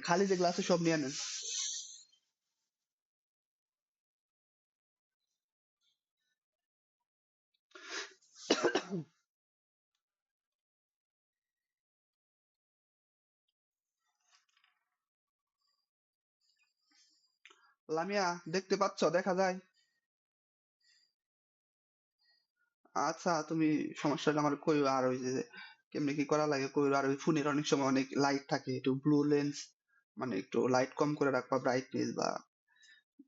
খালি যে গ্লাসে সব নিয়ে নেন। লামিয়া, দেখতে পাচ্ছ? দেখা যায়। আচ্ছা তুমি সমস্যাটা আমার কইও আর ওই যে, কেমনে কি করা লাগে কইও। আর ওই ফোনের অনেক সময় অনেক লাইট থাকে, একটু ব্লু লেন্স মানে একটু লাইট কম করে রাখবা ব্রাইটনেস বা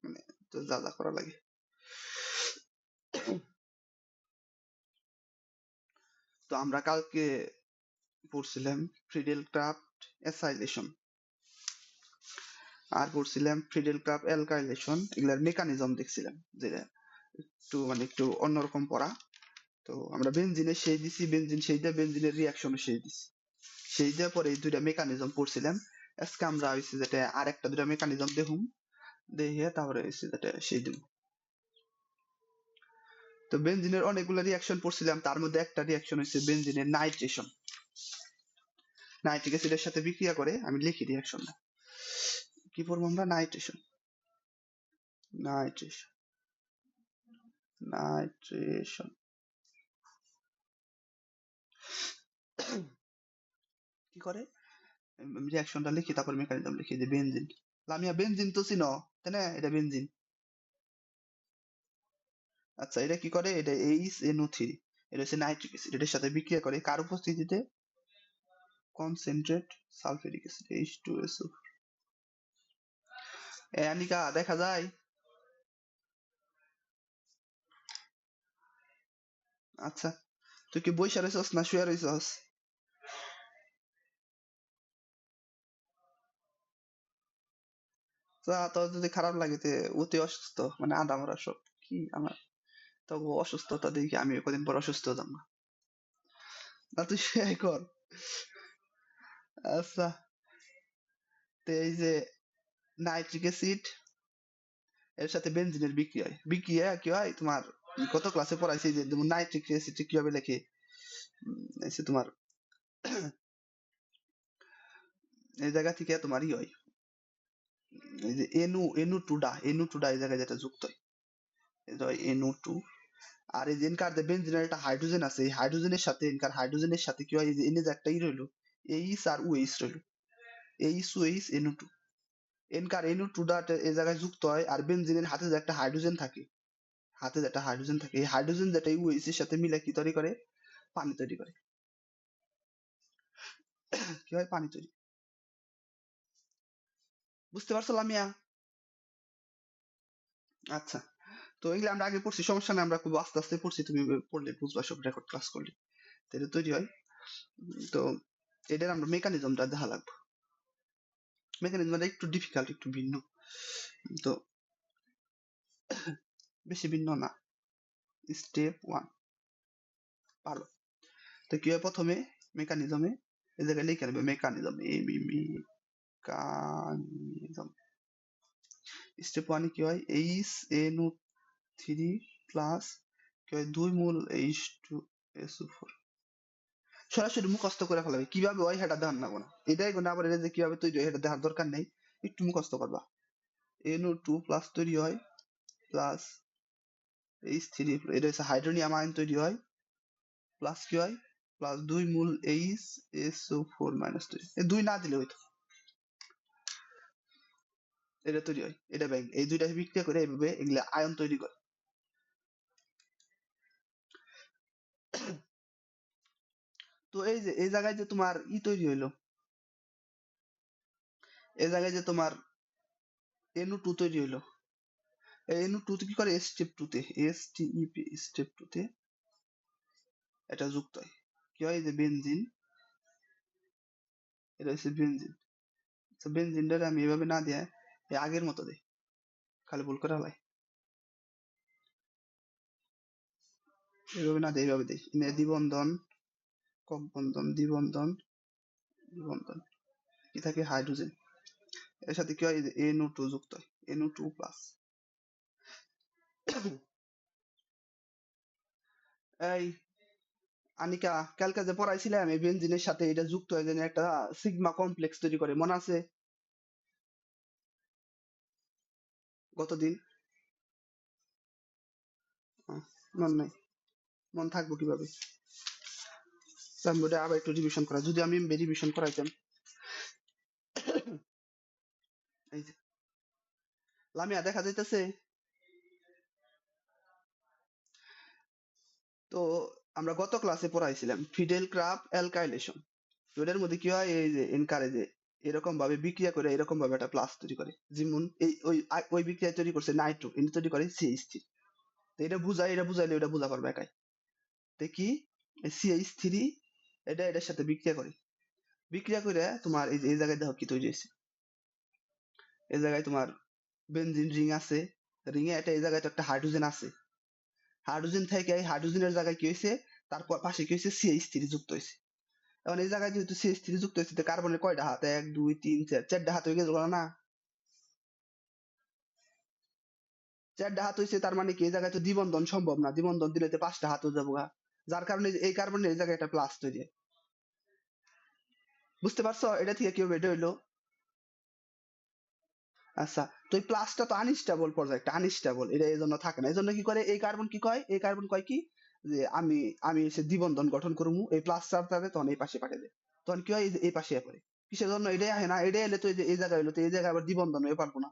মানে যা যা করা লাগে। তো আমরা কালকে পড়ছিলাম ফ্রিডেল ক্রাফট অ্যাসাইলেশন আর পড়ছিলাম ফ্রিডেল ক্রাফট অ্যালকাইলেশন এগুলার মেকানিজম দেখছিলাম যেটা একটু মানে একটু অন্যরকম পড়া। তো আমরা বেনজিনের সেই দিছি বেনজিন সেই দিয়ে বেনজিনের রিয়াকশনও সেই দিছি। সেই দেওয়ার পরে এই দুইটা মেকানিজম পড়ছিলাম। আজকে আমরা হইছে যেটা আর একটা দুইটা মেকানিজম দেখুম, দেখে তারপরে হইছে যেটা সেই দিব তো বেনজিনের অনেকগুলো রিয়াকশন পড়ছিলাম, তার মধ্যে একটা রিয়াকশন হচ্ছে বেনজিনের নাইট্রেশন নাইট্রিক অ্যাসিডের সাথে বিক্রিয়া করে, আমি লিখি রিয়াকশনটা কি পড়ব আমরা? নাইট্রেশন নাইট্রেশন নাইট্রেশন কি করে? রিয়াকশনটা লিখি, তারপর মেকানিজম লিখি, যে বেনজিন লামিয়া বেনজিন তো চিনো? তাই না এটা বেনজিন আচ্ছা এটা কি করে? এটা এইচ এনও থ্রি এটা হচ্ছে নাইট্রিক অ্যাসিড এটার সাথে বিক্রিয়া করে কার উপস্থিতিতে? Concentrate sulphuric acid H two S O এ, আনিকা, দেখা যায়? আচ্ছা তুই কি বইসা রইছস না শুয়ে রইছস? তা যদি খারাপ লাগে তে অতি অসুস্থ মানে আদা মরা সব, কি আমার? তবু অসুস্থতা দেখি আমি কদিন পর অসুস্থ হতাম না? না, তুই শুয়ে কর। আচ্ছা। তো এই যে নাইট্রিক অ্যাসিড এর সাথে বেনজিনের বিক্রিয়া বিক্রিয়া কি হয়? তোমার কত ক্লাসে পড়াইছি যে যেমন নাইট্রিক অ্যাসিড কীভাবে লেখে? যে তোমার, এই জায়গা থেকে তোমার ই হয়। এনু এনু টুডা এনু টুডা এই জায়গায় যেটা যুক্ত। হয় এনু টু। আর এই যে এনকার যে একটা হাইড্রোজেন আছে, এই হাইড্রোজেনের সাথে, এনকার হাইড্রোজেনের সাথে কি হয়? এনে যে একটা ই রইল এইচ আর ওএইচ রইল। এইচ ওএইচ এনু টু। এনকার এনু টুডা এই জায়গায় যুক্ত হয়, আর বেনজিনের হাতে যে একটা হাইড্রোজেন থাকে, হাতে যে একটা হাইড্রোজেন থাকে, এই হাইড্রোজেন যেটা ওএইচ এর সাথে মিলে কি তৈরি করে? পানি তৈরি করে। কি হয়? পানি তৈরি। বুঝতে পারছ, লামিয়া? আচ্ছা তো এগুলো আমরা আগে পড়ছি, সমস্যা নেই, আমরা খুব আস্তে আস্তে পড়ছি, তুমি পড়লে বুঝবা, সব রেকর্ড ক্লাস করলে। তো এটা তৈরি হয়। তো এটার আমরা মেকানিজমটা দেখা লাগবে। মেকানিজমটা একটু ডিফিকাল্ট একটু ভিন্ন। তো বেশি ভিন্ন না। স্টেপ ওয়ান ভালো তো কি হয় প্রথমে? মেকানিজমে এই জায়গায় লিখে নেবে mechanism A B mechanism step ওয়ানে কি হয় H N O three plus কি হয় দুই মূল H two S O four. সরাসরি মুখস্থ করে ফেলাবে, কীভাবে হয় সেটা দেখার না। কোনো এটাই কোনো আবার এটা যে কীভাবে তৈরি হয় সেটা দেখার দরকার নেই, একটু মুখস্থ করবা। এনও টু প্লাস তৈরি হয়, প্লাস এইচ থ্রি, এটা হচ্ছে হাইড্রোনিয়াম আয়ন তৈরি হয়, প্লাস কি হয় প্লাস দুই মূল H S O four minus এই দুই না দিলে হইতো। এটা তৈরি হয়, এটা ব্যাংক এই দুইটা বিক্রিয়া করে এইভাবে এগুলা আয়ন তৈরি করে। তো এই যে, এই জায়গায় যে তোমার ই তৈরি হইল, এই জায়গায় যে তোমার এনও টু তৈরি হইল এনও টু কি করে? স্টেপ টু তে এস টি ই স্টেপ টু তে এটা যুক্ত হয়। কি হয়? যে বেনজিন এটা হচ্ছে বেনজিন তো বেনজিনটা আমি এভাবে না দিয়ে আগের মতো দেই খালি ভুল করে হয় এভাবে না দেই এইভাবে নে, দ্বিবন্ধন কক বন্ধন দ্বিবন্ধন দ্বিবন্ধন। কি থাকে? হাইড্রোজেন। এর সাথে কি হয়? এনও টু যুক্ত হয়। এনও টু প্লাস এই, আনিকা, কালকে যে পড়াইছিলাম, এই বেনজিনের সাথে এটা যুক্ত হয়ে যেন একটা সিগমা কমপ্লেক্স তৈরি করে। মনে আছে? গতদিন। মন নাই। মন থাকব কীভাবে? আমি আবার একটু রিভিশন করা। যদি আমি রিভিশন করাইতাম। লামিয়া, দেখা যাইতেছে? তো আমরা গত ক্লাসে পড়াইছিলাম। ফিডেল ক্রাফ অ্যালকাইলেশন এটার মধ্যে কি হয়? এই যে এনকারেজে এরকম ভাবে বিক্রিয়া করে এরকম ভাবে একটা প্লাস তৈরি করে। যেমন এই, ওই ওই বিক্রিয়া তৈরি করছে নাইট্রো ইনি তৈরি করে সিএইচ থ্রি এটা বুঝাই এটা বুঝাইলে এটা বুঝা পারবে একাই। তো কি? সিএইচ থ্রি এটা, এটার সাথে বিক্রিয়া করে। বিক্রিয়া করে তোমার এই যে, এই জায়গায় দেখো কি তৈরি হয়েছে। এই জায়গায় তোমার বেনজিন রিং আছে। রিং এ এটা এই জায়গায় তো একটা হাইড্রোজেন আছে। হাইড্রোজেন থেকে এই হাইড্রোজেনের জায়গায় কি হয়েছে? তারপর পাশে কি হয়েছে? সিএইচ থ্রি যুক্ত হয়েছে। এখন এই জায়গায় যেহেতু সিএইচ থ্রি যুক্ত হয়েছে, তো কার্বনের কয়টা হাত? এক, দুই, তিন, চার। চারটা হাত হয়ে গেছে না? চারটা হাত হয়েছে, তার মানে কি? এই জায়গায় তো দ্বিবন্ধন সম্ভব না। দ্বিবন্ধন দিলে তো পাঁচটা হাত হয়ে যাব। যার কারণে এই কার্বনের এই জায়গায় একটা প্লাস তৈরি। বুঝতে পারছ? এটা থেকে কীভাবে এটা হইল? আচ্ছা তো এই প্লাসটা তো আনস্টেবল একটা আনস্টেবল এটা এই জন্য থাকে না। এই জন্য কি করে? এই কার্বন কি কয়? এই কার্বন কয় কি? যে আমি আমি এসে দ্বিবন্ধন গঠন করব এই প্লাস চার্জটাকে তখন এই পাশে পাঠিয়ে দেয় তখন কি হয়, এই পাশে পড়ে। কিসের জন্য? এটাই আসে না, এটাই এলে তো এই জায়গায় হলো তো, এই জায়গায় আবার দ্বিবন্ধন হয়ে পারব না।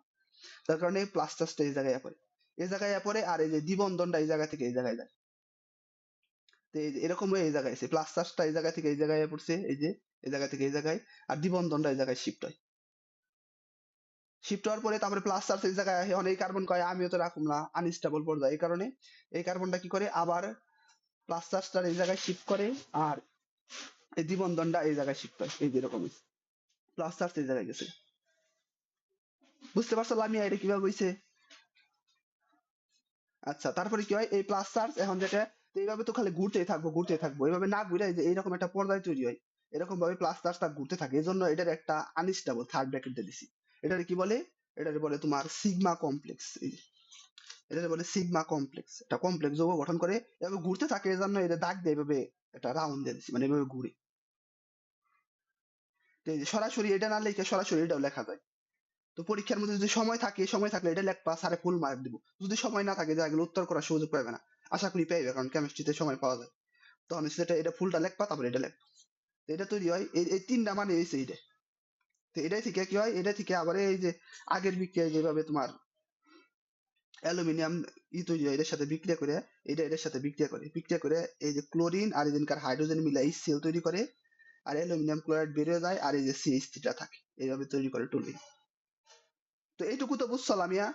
তার কারণে প্লাস চার্জটা এই জায়গায় পড়ে। এই জায়গায় পড়ে আর এই যে দ্বিবন্ধনটা এই জায়গা থেকে এই জায়গায় যায়। তো এই এরকম হয়ে এই জায়গায় এসে প্লাস চার্জটা এই জায়গা থেকে এই জায়গায় পড়ছে, এই যে, এই জায়গা থেকে এই জায়গায়, আর দ্বিবন্ধনটা এই জায়গায় শিফট হয়। শিফট হওয়ার পরে তারপরে প্লাস চার্জ এই জায়গায় আসে অনেক কার্বন কয়, আমিও তো রাখুম না আনস্টেবল পর্যায়ে। এই কারণে, এই কার্বনটা কি করে? আবার প্লাস চার্জটা এই জায়গায় শিফট করে, আর এই দ্বিবন্ধনটা এই জায়গায় শিফট হয় এই যেরকম প্লাস চার্জ এই জায়গায় গেছে। বুঝতে পারছ লামিয়া, এটা কীভাবে হইছে? আচ্ছা তারপরে কি হয়? এই প্লাস চার্জ এখন যেটা এইভাবে তো খালি ঘুরতেই থাকব ঘুরতেই থাকব। এইভাবে না ঘুরে যে এইরকম একটা পর্যায় তৈরি হয় এরকম ভাবে প্লাস চার্জটা ঘুরতে থাকে। এই জন্য এটার একটা আনস্টেবল থার্ড ব্র্যাকেট দিয়ে দিছি। এটার কি বলে? এটার বলে তোমার সিগমা কমপ্লেক্স এটাকে বলে সিগমা কমপ্লেক্স। এটা কমপ্লেক্স যৌগ গঠন করে, এভাবে ঘুরতে থাকে এই জন্য এটা দাগ দিয়ে এভাবে একটা রাউন্ড দিয়ে মানে এভাবে ঘুরে। তো সরাসরি এটা না লিখে সরাসরি এটাও লেখা যায়। তো পরীক্ষার মধ্যে যদি সময় থাকে, সময় থাকলে এটা লেখবা স্যারে ফুল মার্ক দিব। যদি সময় না থাকে যা এগুলো উত্তর করার সুযোগ পাবে না। আশা করি পাইবে কারণ কেমিস্ট্রিতে সময় পাওয়া যায়। তখন সেটা এটা ফুলটা লেখবা, তারপরে এটা লেখবা। এটা তৈরি হয়, এই তিনটা মানে এই এইটা তো এটাই থেকে কি হয় এটা থেকে আবার এই যে আগের বিক্রিয়ায় যেভাবে তোমার অ্যালুমিনিয়াম ই তৈরি হয় এটার সাথে বিক্রিয়া করে, এটা এটার সাথে বিক্রিয়া করে। বিক্রিয়া করে এই যে ক্লোরিন আর এদিনকার হাইড্রোজেন মিলে এই সেল তৈরি করে, আর অ্যালুমিনিয়াম ক্লোরাইড বেরিয়ে যায় আর এই যে সিএইচ থ্রিটা থাকে, এইভাবে তৈরি করে টুলুই তো এইটুকু তো বুঝছ, লামিয়া?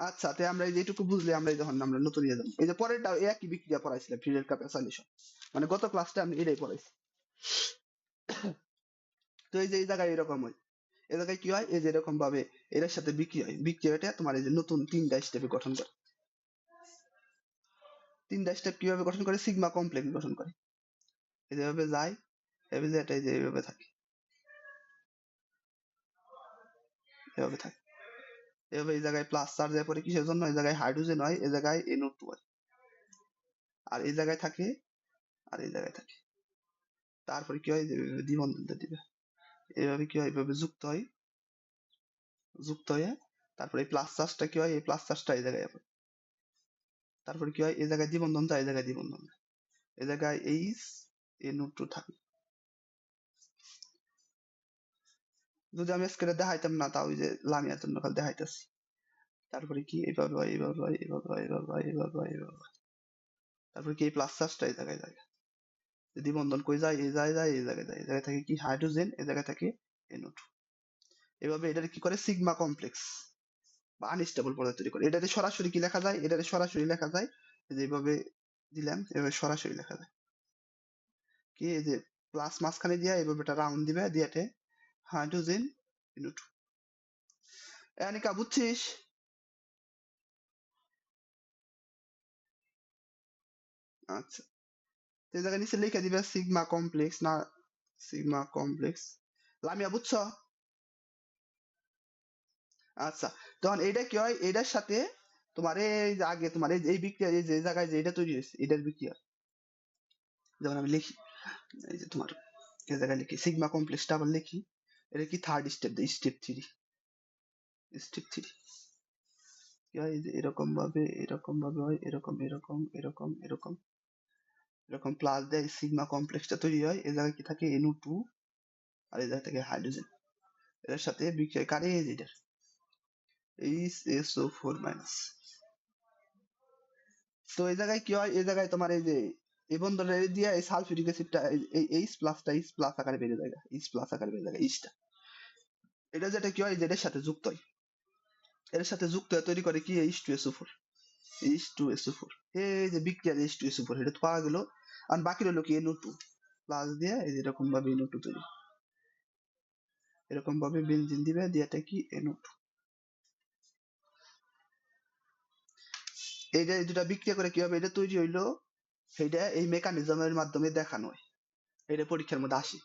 আচ্ছা তো আমরা এই এইটুকু বুঝলে আমরা যখন আমরা নতুন ইয়ে যাব। এই যে পরেরটা একই বিক্রিয়া পড়াইছিলাম, ফিডেল কাপ সলিউশন মানে গত ক্লাসটা আমি এটাই পড়াইছি। তো এই যে এই জায়গায় এরকম হয়। জায়গায় কি হয়? এই যে এরকম ভাবে এর সাথে বিক্রিয়া বিক্রিয়াটা তোমার এই যে নতুন তিনটা স্টেপে গঠন করে। তিনটা স্টেপ কীভাবে গঠন করে? সিগমা কমপ্লেক্স গঠন করে। এই যেভাবে যায়, এভাবে যে এটা এইভাবে থাকে। এভাবে থাকে। এভাবে এই জায়গায় প্লাস চার্জ পরে কিসের জন্য? এই জায়গায় হাইড্রোজেন হয়, এই জায়গায় এনও টু হয়। আর এই জায়গায় থাকে, আর এই জায়গায় থাকে। তারপরে কি হয়? দ্বিবন্ধনটা দিবে। এইভাবে কি হয়? এইভাবে যুক্ত হয়। যুক্ত হয়ে তারপরে এই প্লাস চার্জটা কি হয়? এই প্লাস চার্জটা এই জায়গায় পড়ে তারপরে কি হয়? এই জায়গায় দ্বিবন্ধনটা এই জায়গায় দ্বিবন্ধন এই জায়গায় এইচ এনও টু থাকে। যদি আমি স্কেলে দেখাইতাম না তাও ওই যে লামিয়ার জন্য খালি দেখাইতেছি। তারপরে কি? এইভাবে হয় এইভাবে হয় এইভাবে হয় এইভাবে হয় এইভাবে হয় এইভাবে হয়। তারপরে কি? এই প্লাস চার্জটা এই জায়গায় যায় যদি বন্ধন কই যায় এই জায়গায় যায় এই জায়গায় যায় এই জায়গায় থাকে কি? হাইড্রোজেন এই জায়গায় থাকে এনও টু এভাবে এটাকে কি করে? সিগমা কমপ্লেক্স বা আনস্টেবল পদার্থ তৈরি করে। এটাতে সরাসরি কি লেখা যায়? এটাতে সরাসরি লেখা যায়, এই যে এইভাবে দিলাম, এভাবে সরাসরি লেখা যায়। কি? এই যে প্লাস মাঝখানে দিয়া এইভাবে এটা রাউন্ড দিবে দিয়াতে হাইড্রোজেন এনও টু অনিকা বুঝছিস? আচ্ছা। তো জায়গায় নিচে লিখে দিবে সিগমা কমপ্লেক্স না সিগমা কমপ্লেক্স লামিয়া বুঝছ আচ্ছা তখন এইটা কি হয় এটার সাথে তোমার এই যে আগে তোমার এই বিক্রিয়া যে জায়গায় যে এটা তৈরি হয়েছে এটার বিক্রিয়া যেমন আমি লিখি এই যে তোমার এই জায়গায় লিখি সিগমা কমপ্লেক্সটা আবার লিখি এটা কি third step step three step three এরকম ভাবে এরকম ভাবে হয় এরকম এরকম এরকম এরকম এরকম প্লাস দেয় সিগমা কমপ্লেক্সটা তৈরি হয় এ জায়গায় কি থাকে? এনও টু আর এই জায়গা থেকে হাইড্রোজেন এর সাথে বিক্রিয়া কারে এটার। এইচ এসও ফোর মাইনাস তো এই জায়গায় কি হয়? এই জায়গায় তোমার এই যে, এই বন্ধনের দিয়ে এই সালফিউরিক অ্যাসিডটা এই এইচ প্লাসটা এইচ প্লাস আকারে বেড়ে যায় এইচ প্লাস আকারে বেড়ে যায় এইচটা এটা যেটা কি হয়? যেটার সাথে যুক্ত হয়। এর সাথে যুক্ত হয়ে তৈরি করে কি? এইচ টু এসও ফোর এই যে পাওয়া গেল। আর বাকি রইল কি টু প্লাস এই এরকম ভাবে টু তৈরি। এরকম ভাবে দিবে কি? টু দুটা বিক্রিয়া করে কি হবে এটা তৈরি হইল? সেইটা এই মেকানিজমের মাধ্যমে দেখানো হয়। এটা পরীক্ষার মধ্যে আসে।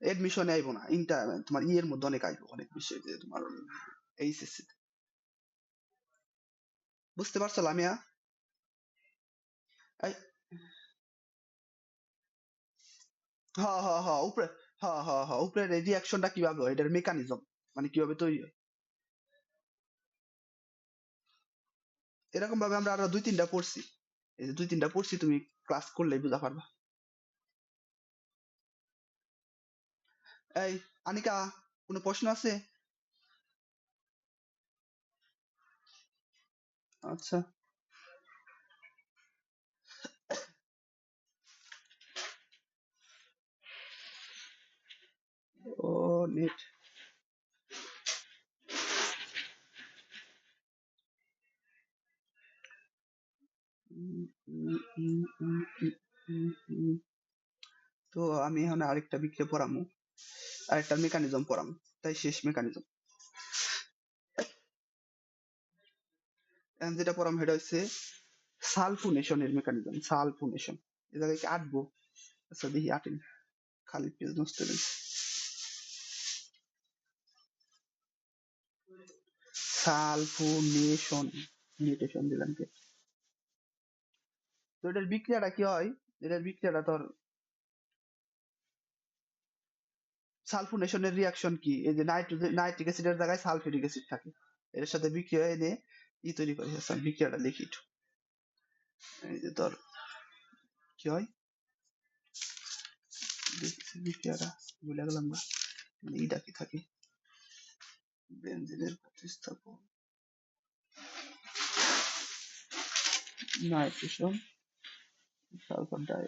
এডমিশনে আইবো না। ইন্টার তোমার ইয়ের মধ্যে অনেক আইবো, অনেক বিষয় তোমার এইচএসসি বুঝতে পারছ, লামিয়া? হ্যাঁ হ্যাঁ হ্যাঁ উপরে হ্যাঁ হ্যাঁ হ্যাঁ উপরে কীভাবে হয়? এটার মেকানিজম মানে কীভাবে তৈরি হয়? এরকম ভাবে আমরা আরও দুই, তিনটা পড়ছি এই যে দুই, তিনটা পড়ছি তুমি ক্লাস করলেই বুঝা পারবা। এই, আনিকা, কোনো প্রশ্ন আছে? আচ্ছা। ও নেট তো আমি এখন আরেকটা বিক্রিয়া পড়ামু। আরেকটা মেকানিজম পড়ামু, তাই শেষ মেকানিজম যেটা পড়াম সেটা হচ্ছে সালফুনেশনের মেকানিজম সালফুনেশন এ জায়গায় কি আটবো। আচ্ছা দেখি আটেন। খালি পেজ নষ্ট। সালফুনেশন নিউট্রেশন দিলাম কে। তো এটার বিক্রিয়াটা কি হয়? এটার বিক্রিয়াটা তোর সালফোনেশনের রিয়াকশন কি? এই যে নাইট্রোজেন নাইট্রিক অ্যাসিডের জায়গায় সালফিউরিক অ্যাসিড থাকে। এর সাথে বিক্রিয়া এনে ই তৈরি করে আচ্ছা, বিক্রিয়াটা লিখি একটু। এই যে তোর কি হয়? ভুলে গেলাম না। মানে বেনজিনের প্রতিস্থাপন নাইট্রেশন সালফার ডাই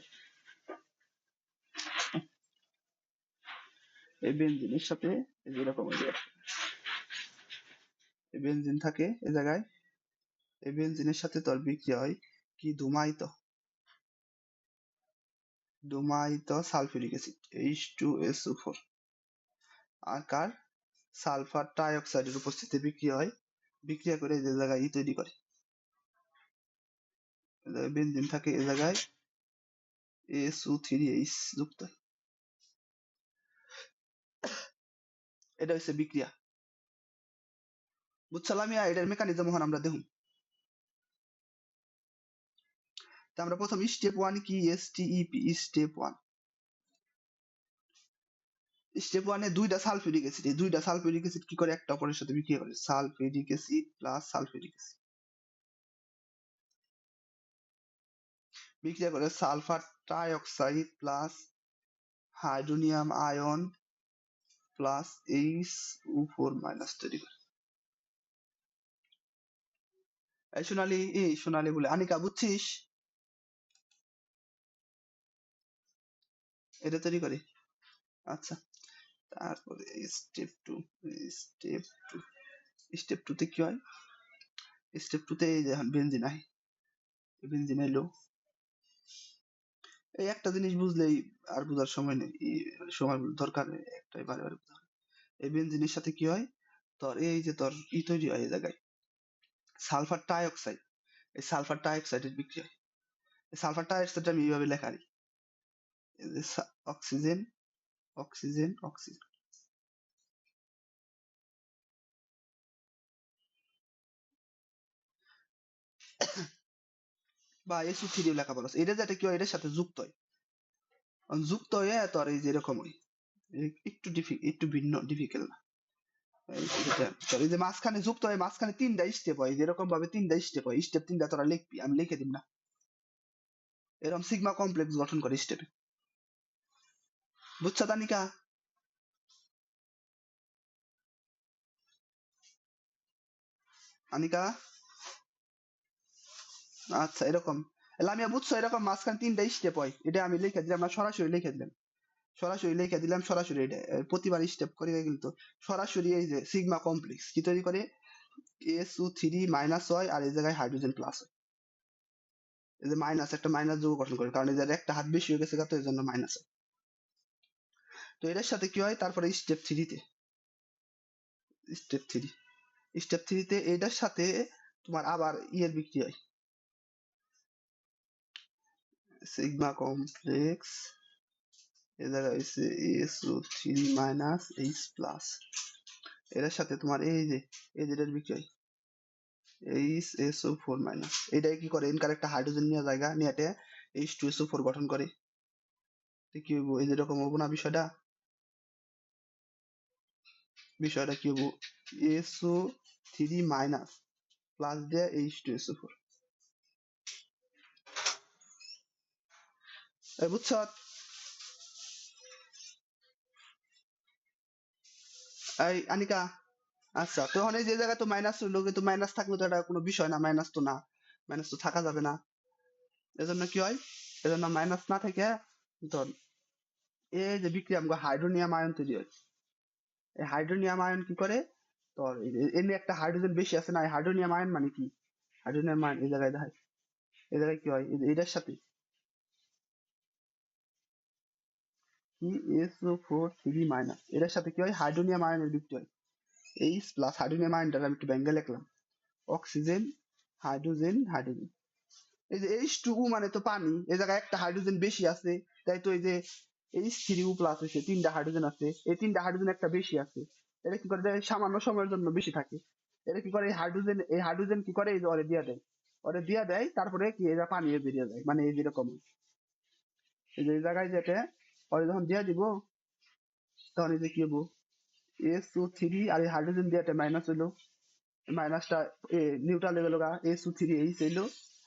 এই বেনজিনের সাথে এরকম এই বেনজিন থাকে এই জায়গায়। এই বেনজিনের সাথে তোর বিক্রিয়া হয় কি ধুমায়িত ধুমায়িত sulphuric acid H two S O four আর কার? সালফার ট্রাইঅক্সাইডের উপস্থিতিতে বিক্রিয়া হয়, বিক্রিয়া করে যে জায়গায় ই তৈরি করে। বেনজিন থাকে এ জায়গায় এসও থ্রি এইচ যুক্ত। এটা হচ্ছে বিক্রিয়া। বুঝছালাম ইয়া এটার মেকানিজম এখন আমরা দেখুন। আমরা প্রথম স্টেপ ওয়ান কি? এস স্টেপ ওয়ান স্টেপ ওয়ানে দুইটা সালফিউরিক অ্যাসিড এই দুইটা সালফিউরিক অ্যাসিড কি করে? একটা অপরের সাথে বিক্রিয়া করে। Sulphuric acid plus sulphuric acid বিক্রিয়া করে sulphur trioxide plus hydronium ion plus H O four minus তৈরি করে। এই সোনালি এই সোনালি বলে। আনিকা, বুঝছিস? এটা তৈরি করে। আচ্ছা তারপরে step two step two step two তে কি হয়? স্টেপ টু তে এই যে বেনজিন আয় বেনজিন এলো। এই একটা জিনিস বুঝলেই আর বোঝার সময় নেই সময় দরকার নেই, একটাই বারে বারে বুঝা এই বেনজিনের সাথে কি হয়? তোর এই যে তোর ই তৈরি হয় এই জায়গায় সালফার টাইঅক্সাইড এই সালফার টাইঅক্সাইডের বিক্রিয়া। সালফার টাইঅক্সাইড আমি এইভাবে লেখারি অক্সিজেন অক্সিজেন অক্সিজেন বা এসু থ্রি লেখা বলো এটা যেটা কি হয়? এটার সাথে যুক্ত হয়। যুক্ত হয়ে তোর এই যে এরকম হয়। একটু একটু ভিন্ন ডিফিকাল্ট না। এই যে মাঝখানে যুক্ত হয় মাঝখানে তিনটা স্টেপ হয়। যেরকম ভাবে তিনটা স্টেপ হয়। স্টেপ তিনটা তোরা লিখবি, আমি লিখে দিব না। এরকম সিগমা কমপ্লেক্স গঠন করে স্টেপে বুঝছ তানিকা আনিকা আচ্ছা এরকম লামিয়া বুঝছ এরকম মাঝখানে তিনটা স্টেপ হয় এটা আমি লিখে দিলাম না সরাসরি লিখে দিলাম সরাসরি লিখে দিলাম সরাসরি এটা প্রতিবার স্টেপ করে কিন্তু সরাসরি এই যে সিগমা কমপ্লেক্স কি তৈরি করে এসও থ্রি মাইনাস হয় আর এই জায়গায় হাইড্রোজেন প্লাস হয় এই যে মাইনাস একটা মাইনাস যোগ গঠন করে কারণ এই একটা হাত বেশি হয়ে গেছে তো এই জন্য মাইনাস তো এটার সাথে কি হয়? তারপরে স্টেপ থ্রিতে স্টেপ থ্রি স্টেপ থ্রিতে এটার সাথে তোমার আবার ইয়ের বিক্রি হয়। সিগমা কমপ্লেক্স এ জায়গায় হচ্ছে S O three minus H plus এটার সাথে তোমার এই যে, এই যেটার বিক্রি হয়। এইচ এসও ফোর মাইনাস এটাই কি করে? এনকার একটা হাইড্রোজেন নিয়ে জায়গা নিয়ে এইচ টু এসও ফোর গঠন করে। কি এই যেরকম হব না বিষয়টা? বিষয়টা কি হব S O three minus plus দিয়ে H two S O four বুঝছ? এই আনিকা আচ্ছা তো ওখানে যে জায়গায় তো মাইনাস হইল কিন্তু মাইনাস থাকলে তো এটা কোনো বিষয় না মাইনাস তো না। মাইনাস তো থাকা যাবে না। এজন্য কি হয়? এজন্য মাইনাস না থেকে ধর, এই যে বিক্রিয়া হাইড্রোনিয়াম আয়ন তৈরি হয়। হাইড্রোনিয়াম আয়ন কি করে? তোর এই যে একটা হাইড্রোজেন বেশি আছে না, এই হাইড্রোনিয়াম আয়ন মানে কি? হাইড্রোনিয়াম আয়ন এই জায়গায় দেখায় এই জায়গায় কি হয়? এই এটার সাথে। কি এসও ফোর থ্রি মাইনাস এটার সাথে কি হয়? হাইড্রোনিয়াম আয়নের বিক্রি হয়। এইচ প্লাস হাইড্রোনিয়াম আয়নটা আমি একটু ব্যাঙ্গে লিখলাম। অক্সিজেন হাইড্রোজেন হাইড্রোজেন এই যে এইচ টু মানে তো পানি, এই জায়গায় একটা হাইড্রোজেন বেশি আছে, তাই তো এই যে এইচ থ্রি প্লাস হয়েছে, তিনটা হাইড্রোজেন আছে, এই তিনটা হাইড্রোজেন একটা বেশি আছে। এটা কি করে সামান্য সময়ের জন্য বেশি থাকে? এটা কি করে এই হাইড্রোজেন এই হাইড্রোজেন কি করে এই যে ওরে দিয়া দেয়? ওরে দিয়া দেয়, তারপরে কি এটা পানি বেরিয়ে যায় মানে এই যেরকম। এই যে জায়গায় যেটা ওরে যখন দিয়া দিব, তখন এই যে কি হব? এস ও থ্রি আর এই হাইড্রোজেন দিয়াটা মাইনাস হইল। মাইনাসটা নিউট্রাল হয়ে গেল গা এস ও থ্রি এইচ হইল,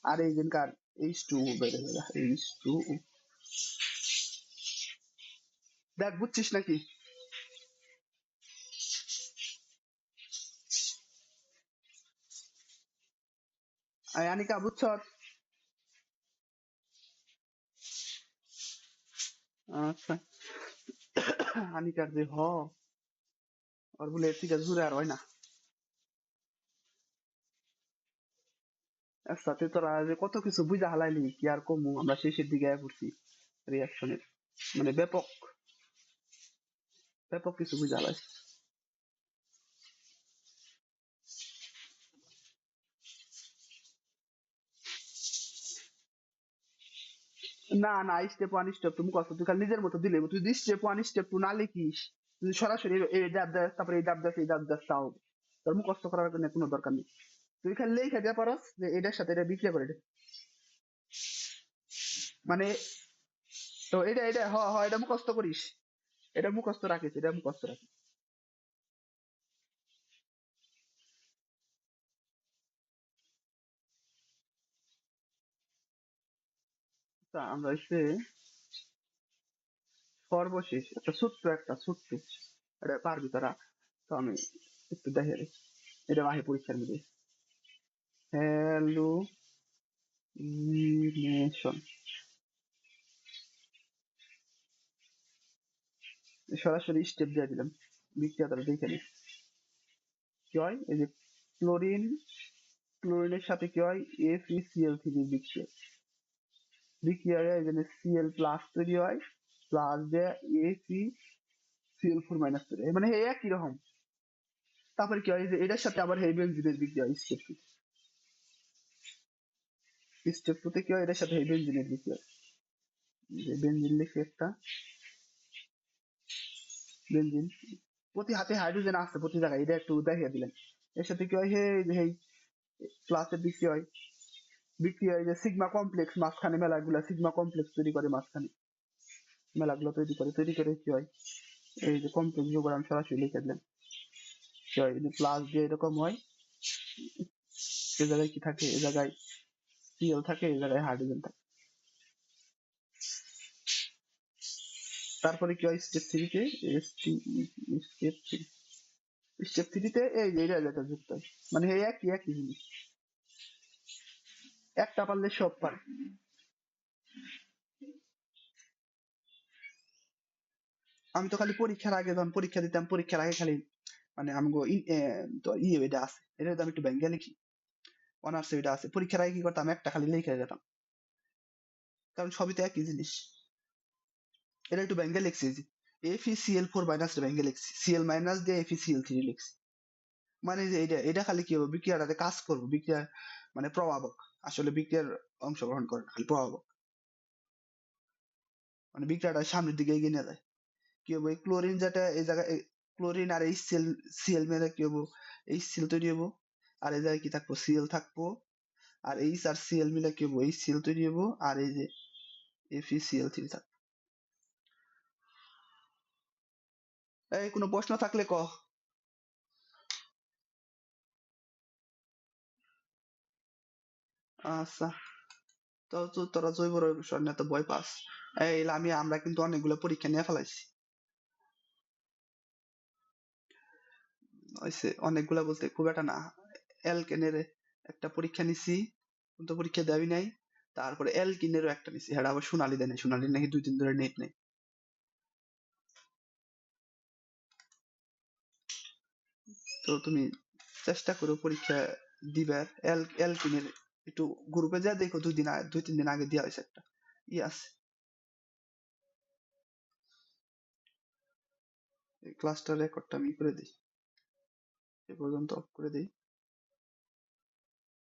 আর এই দিনকার এইচ টু বেড়ে গেল এইচ টু দেখ, বুঝছিস নাকি? আনিকা, বুঝছ? আচ্ছা। আনিকার যে হ, ওর বলে এর থেকে জুড়ে আর হয় না। একসাথে তোরা কত কিছু বুঝা হালাইলি, কি আর কমু? আমরা শেষের দিকে পড়ছি রিয়াকশনের মানে ব্যাপক। ব্যাপক কিছু বুঝা হালাই না না স্টেপ ওয়ান স্টেপ টু মুখস্থ, তুই খালি নিজের মতো দিলে তুই যদি স্টেপ ওয়ান স্টেপ টু না লিখিস, তুই সরাসরি এই ডাব দাস তারপরে এই ডাব দাস এই ডাব দাস তাও তোর মুখস্থ করার কোনো কোনো দরকার নেই। তুই খালি লেখা দেওয়া পারস যে এটার সাথে এটা বিক্রিয়া করে। মানে তো এটা এটা, হ হ, এটা মুখস্থ করিস। এটা মুখস্থ রাখিস এটা মুখস্থ রাখিস আমরা হচ্ছে সর্বশেষ, একটা ছোট্ট একটা, ছোট্ট, এটা পারবি তারা তো আমি একটু দেখে এটা মাহে পরীক্ষার মধ্যে। হ্যালুমিনেশন সরাসরি স্টেপ দিয়ে দিলাম। বিক্রিয়া তারা দেখে নিই। কি হয়? এই যে ক্লোরিন ক্লোরিনের সাথে কি হয়? এফিসিএল থ্রি বিক্রিয়া বিক্রিয়ায় এই জন্য সিএল প্লাস তৈরি হয় প্লাস দিয়ে এসি সিএল ফোর মাইনাস তৈরি হয়। মানে একই রকম। তারপরে কি হয়? যে এটার সাথে আবার হেই বেনজিনের বিক্রিয়া হয় স্টেপ টু স্টেপ টু তে কি হয়? এটার সাথে হেই বেনজিনের বিক্রিয়া হয়। বেনজিন লিখে একটা বেনজিন। প্রতি হাতে হাইড্রোজেন আছে, প্রতি জায়গায়। এটা একটু দেখিয়ে দিলেন। এর সাথে কি হয় হে হেই প্লাসের বিক্রিয়া হয়। বিক্রি হয় যে সিগমা কমপ্লেক্স, মাঝখানে মেলাগুলা, সিগমা কমপ্লেক্স তৈরি করে মাঝখানে। মেলাগুলো তৈরি করে। তৈরি করে কি হয়, এই যে কমপ্লেক্স যোগ আমি সরাসরি লিখে দিলাম। কি হয় প্লাস দিয়ে এরকম হয়, এ জায়গায় কি থাকে? এ জায়গায় সিএল থাকে, এ জায়গায় হাইড্রোজেন থাকে। তারপরে কি হয়? স্টেপ থ্রিতে স্টেপ থ্রি স্টেপ থ্রিতে এই যে এটা যেটা যুক্ত হয়। মানে এই একই একই জিনিস। একটা পারলে সব পারে। আমি তো খালি পরীক্ষার আগে যখন পরীক্ষা দিতাম পরীক্ষার আগে খালি মানে এ, তো ইয়ে এটা আছে। এটা আমি একটু ব্যাঙ্গে লিখি। অনার্স এটা আছে। পরীক্ষার আগে কি করতাম? একটা খালি লিখে যেতাম। কারণ সবই তো একই জিনিস। এটা একটু ব্যাঙ্গে লিখছি এফিসিএল ফোর মাইনাস ব্যাঙ্গে লিখছি সিএল মাইনাস দিয়ে এফিসিএল থ্রি লিখছি। মানে যে এটা এটা খালি কি হবে? বিক্রিয়াটাতে কাজ করব বিক্রিয়া মানে প্রভাবক, আসলে বিক্রিয়ার অংশগ্রহণ করে খালি প্রভাবক। মানে বিক্রিয়াটা সামনের দিকে এগিয়ে নিয়ে যায়। কি হবে? এই ক্লোরিন যেটা, এই জায়গায় ক্লোরিন আর এই সেল সিএল মেরে কি হব? এই সিএল তৈরি হব। আর এই জায়গায় কি থাকব? সিএল থাকব। আর এইচ আর সিএল মিলে কি হব? এই সিএল তৈরি হব। আর এই যে এফিসিএল থ্রি থাকবে। এই, কোনো প্রশ্ন থাকলে ক। আচ্ছা তো তোরা জৈব রসায়ন নিয়ে তো ভয় পাস। এই আমি আমরা কিন্তু অনেকগুলো পরীক্ষা নিয়ে ফেলাইছি। হয়েছে অনেকগুলা বলতে খুব একটা না। অ্যালকেনের একটা পরীক্ষা নিছি, কিন্তু পরীক্ষা দেওয়াই নাই। তারপরে অ্যালকিনেরও একটা নিছি হ্যাঁ আবার সোনালি দেয় নাই সোনালি নাকি দুই দিন ধরে নেট নেই। তো তুমি চেষ্টা করো পরীক্ষা দিবার এল অ্যালকিনের একটু গ্রুপে যা দেখো দুই দিন দুই, তিন দিন আগে দেওয়া হয়েছে একটা। ই আছে। ক্লাসটার ক্লাসটা রেকর্ডটা আমি করে দিই। এ পর্যন্ত অফ করে দিই।